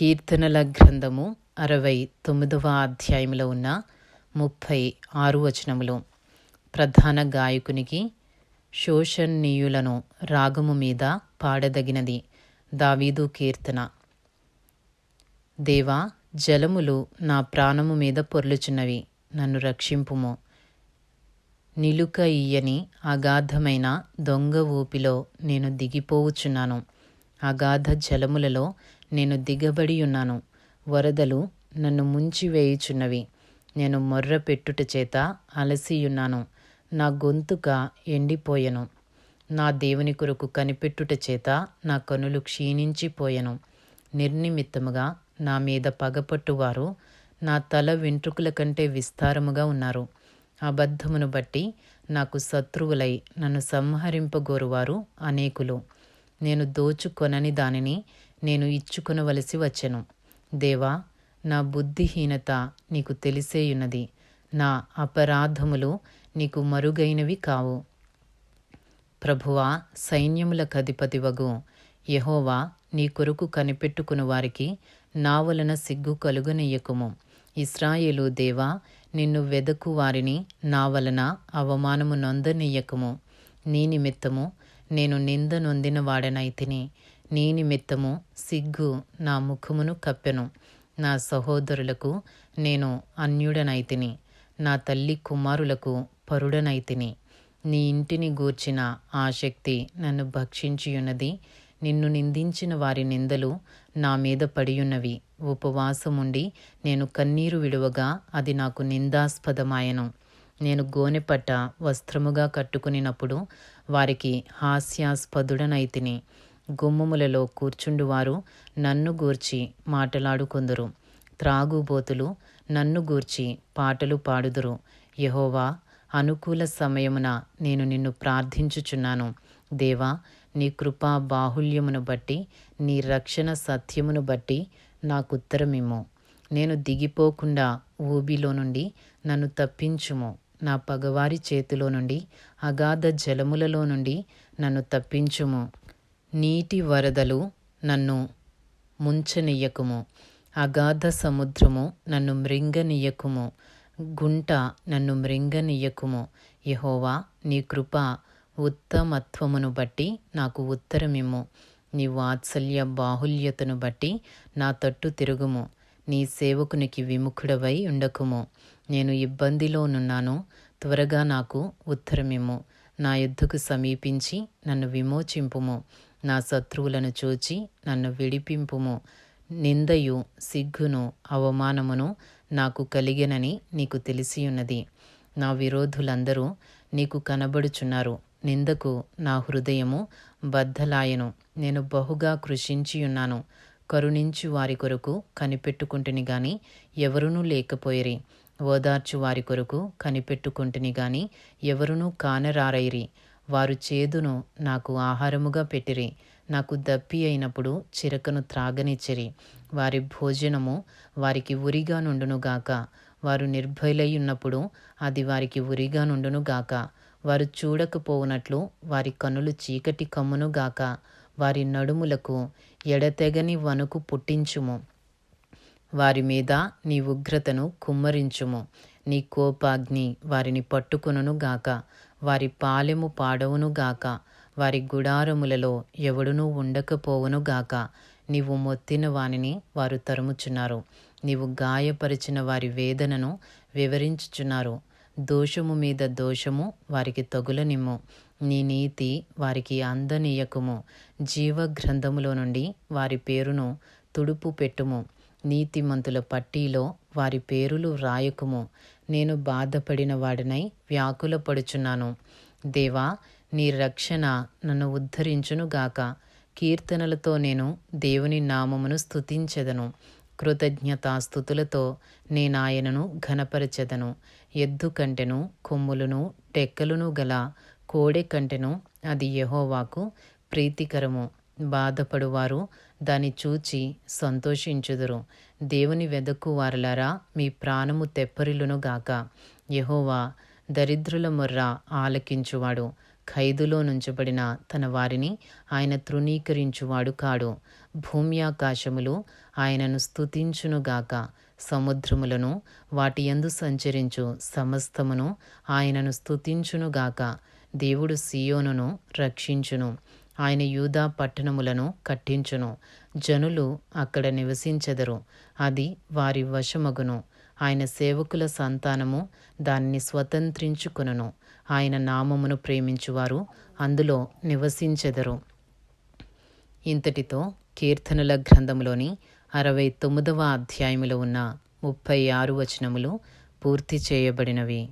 కీర్తనల గ్రంథము అరవై తొమ్మిదవ అధ్యాయంలో ఉన్న ముప్పై ఆరు వచనములు. ప్రధాన గాయకునికి శోషణీయులను రాగము మీద పాడదగినది దావీదు కీర్తన. దేవా జలములు నా ప్రాణము మీద పొర్లుచున్నవి నన్ను రక్షింపుము. నిలుక ఇయ్యని అగాధమైన దొంగ ఊపిలో నేను దిగిపోవుచున్నాను. అగాధ జలములలో నేను దిగబడి ఉన్నాను. వరదలు నన్ను ముంచివేయుచున్నవి నేను మొర్ర పెట్టుట చేత అలసియున్నాను. నా గొంతుక ఎండిపోయెను. నా దేవుని కొరకు కనిపెట్టుట చేత నా కనులు క్షీణించిపోయెను. నిర్నిమిత్తముగా నా మీద పగపట్టువారు నా తల వెంట్రుకల కంటే విస్తారముగా ఉన్నారు. అబద్ధమును బట్టి నాకు శత్రువులై నన్ను సంహరింపగోరువారు అనేకులు. నేను దోచుకొనని దానిని నేను ఇచ్చుకొనవలసి వచ్చెను. దేవా నా బుద్ధిహీనత నీకు తెలిసేయున్నది. నా అపరాధములు నీకు మరుగైనవి కావు. ప్రభువా సైన్యముల కధిపతి వగు. యహోవా నీ కొరకు కనిపెట్టుకుని వారికి నా వలన సిగ్గు కలుగనీయకుము. ఇస్రాయేలు దేవా నిన్ను వెదకు వారిని నా వలన అవమానము నొందనీయకము. నీ నిమిత్తము నేను నింద నొందిన వాడనైతిని. నీ నిమిత్తము సిగ్గు నా ముఖమును కప్పెను. నా సహోదరులకు నేను అన్యుడనైతిని. నా తల్లి కుమారులకు పరుడనైతిని. నీ ఇంటిని గూర్చిన ఆసక్తి నన్ను భక్షించియున్నది. నిన్ను నిందించిన వారి నిందలు నా మీద పడియున్నవి. ఉపవాసముండి నేను కన్నీరు విడువగా అది నాకు నిందాస్పదమాయను. నేను గోనెపట్ట వస్త్రముగా కట్టుకునినప్పుడు వారికి హాస్యాస్పదుడనైతిని. గుమ్మములలో కూర్చుండువారు నన్ను గూర్చి మాటలాడుకొందురు. త్రాగుబోతులు నన్ను గూర్చి పాటలు పాడుదురు. యహోవా అనుకూల సమయమున నేను నిన్ను ప్రార్థించుచున్నాను. దేవా నీ కృపా బాహుల్యమును బట్టి నీ రక్షణ సత్యమును బట్టి నాకుత్తరమిమ్ము. నేను దిగిపోకుండా ఊబిలో నుండి నన్ను తప్పించుము. నా పగవారి చేతిలో నుండి అగాధ జలములలో నుండి నన్ను తప్పించుము. నీటి వరదలు నన్ను ముంచనీయకుము. అగాధ సముద్రము నన్ను మృంగనీయకుము. గుంట నన్ను మృంగనీయకుము. యహోవా నీ కృప ఉత్తమత్వమును బట్టి నాకు ఉత్తరమిమ్ము. నీ వాత్సల్య బాహుల్యతను బట్టి నా తట్టు తిరుగుము. నీ సేవకునికి విముఖుడవై ఉండకుము. నేను ఇబ్బందిలోనున్నాను త్వరగా నాకు ఉత్తరమిమ్ము. నా యుద్ధకు సమీపించి నన్ను విమోచింపుము. నా శత్రువులను చూచి నన్ను విడిపింపుము. నిందయు సిగ్గును అవమానమును నాకు కలిగినని నీకు తెలిసియున్నది. నా విరోధులందరూ నీకు కనబడుచున్నారు. నిందకు నా హృదయము బద్దలాయను నేను బహుగా కృషించియున్నాను. కరుణించు వారి కొరకు కనిపెట్టుకుంటుని గాని ఎవరునూ లేకపోయిరి. ఓదార్చు వారి కొరకు కనిపెట్టుకుంటుని గాని ఎవరునూ కానరారైరి. వారు చేదును నాకు ఆహారముగా పెట్టిరి. నాకు దప్పి అయినప్పుడు చిరకను త్రాగనిచ్చిరి. వారి భోజనము వారికి ఉరిగా నుండునుగాక వారు నిర్భయులై ఉన్నప్పుడు అది వారికి ఉరిగా నుండునుగాక వారు చూడకపోవునట్లు వారి కనులు చీకటి కమ్మునుగాక వారి నడుములకు ఎడతెగని వణుకు పుట్టించుము. వారి మీద నీ ఉగ్రతను కుమ్మరించుము. నీ కోపాగ్ని వారిని పట్టుకొనుగాక వారి పాలెము పాడవును గాక. వారి గుడారములలో ఎవడునూ ఉండకపోవును గాక. నీవు మొత్తిన వానిని వారు తరుముచున్నారు. నీవు గాయపరిచిన వారి వేదనను వివరించుచున్నారు. దోషము మీద దోషము వారికి తగులనిమ్ము. నీ నీతి వారికి అందనీయకుము. జీవ గ్రంథములో నుండి వారి పేరును తుడుపు పెట్టుము. నీతిమంతుల పట్టీలో వారి పేరులు రాయకుము. నేను బాధపడిన వాడినై వ్యాకులపడుచున్నాను. దేవా నీ రక్షణ నన్ను ఉద్ధరించునుగాక కీర్తనలతో నేను దేవుని నామమును స్థుతించెదను కృతజ్ఞతాస్థుతులతో నేనాయనను ఘనపరచెదను. ఎద్దు కంటెను కొమ్ములను టెక్కలును గల కోడె కంటెను అది యహోవాకు ప్రీతికరము. బాధపడువారు. దాన్ని చూచి సంతోషించుదురు. దేవుని వెదక్కు వారలారా మీ ప్రాణము తెప్పరిలును గాక. యహోవా దరిద్రుల మొర్ర ఆలకించువాడు. ఖైదులో నుంచబడిన తన వారిని ఆయన తృణీకరించువాడు కాడు. భూమ్యాకాశములు ఆయనను స్తుతించునుగాక సముద్రములను వాటి యందు సంచరించు సమస్తమును ఆయనను స్తుతించునుగాక దేవుడు సియోనును రక్షించును. ఆయన యూదా పట్టణములను కట్టించును. జనులు అక్కడ నివసించెదరు. అది వారి వశమగును. ఆయన సేవకుల సంతానము దాన్ని స్వతంత్రించుకొనును. ఆయన నామమును ప్రేమించువారు అందులో నివసించెదరు. ఇంతటితో కీర్తనల గ్రంథములోని అరవై తొమ్మిదవ అధ్యాయములో ఉన్న ముప్పై ఆరు వచనములు పూర్తి చేయబడినవి.